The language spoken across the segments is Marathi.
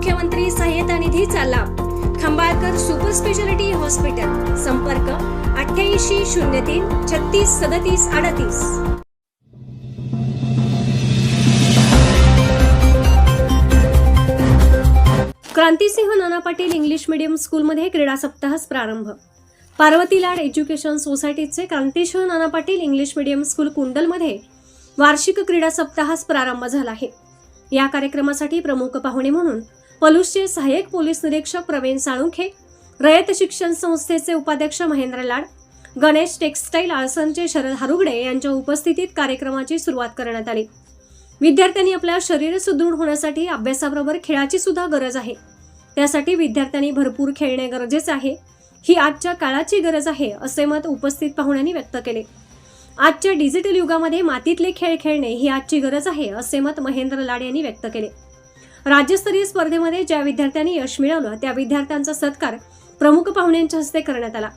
मुख्यमंत्री सहाय्यता निधीचा लाभ. Khambalkar super speciality hospital. संपर्क अठ्ठ्याऐंशी शून्य तीन छत्तीस सदतीस अडतीस. क्रांतिसिंह नाना पाटील इंग्लिश मीडियम स्कूलमध्ये क्रीडा सप्ताहास प्रारंभ. पार्वती लाड एज्युकेशन सोसायटीचे Krantisinh Nana Patil English medium school कुंडलमध्ये वार्षिक क्रीडा सप्ताहास प्रारंभ झाला आहे. या कार्यक्रमासाठी प्रमुख पाहुणे म्हणून पलूसचे सहाय्यक पोलीस निरीक्षक प्रवीण साळुंखे रयत शिक्षण संस्थेचे उपाध्यक्ष महेंद्र लाड गणेश टेक्स्टाईल आळसनचे शरद हारुगडे यांच्या उपस्थितीत कार्यक्रमाची सुरुवात करण्यात आली. विद्यार्थ्यांनी आपल्या शरीर सुदृढ होण्यासाठी अभ्यासाबरोबर खेळाची सुद्धा गरज आहे. त्यासाठी विद्यार्थ्यांनी भरपूर खेळणे गरजेचे आहे. ही आजच्या काळाची गरज आहे असे मत उपस्थित पाहुण्यांनी व्यक्त केले. आजच्या डिजिटल युगामध्ये मातीतले खेळ खेळणे ही आजची गरज आहे असे मत महेंद्र लाड यांनी व्यक्त केले. राज्यस्तरीय स्पर्धेमध्ये ज्या विद्यार्थ्यांनी यश मिळवलं त्या विद्यार्थ्यांचा सत्कार प्रमुख पाहुण्यांच्या हस्ते करण्यात आला.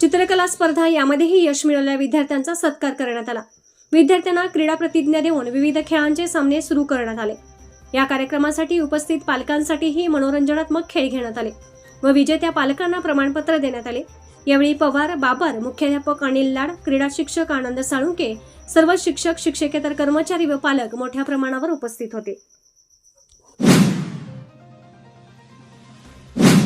चित्रकला स्पर्धा यामध्येही यश मिळवलेल्या विद्यार्थ्यांचा सत्कार करण्यात आला. विद्यार्थ्यांना क्रीडा प्रतिज्ञा देऊन विविध खेळांचे सामने सुरू करण्यात आले. या कार्यक्रमासाठी उपस्थित पालकांसाठीही मनोरंजनात्मक खेळ घेण्यात आले व विजेत्या पालकांना प्रमाणपत्र देण्यात आले. यावेळी पवार बाबर मुख्याध्यापक अनिल लाड क्रीडा शिक्षक आनंद साळुंके सर्व शिक्षक शिक्षकेतर कर्मचारी व पालक मोठ्या प्रमाणावर उपस्थित होते.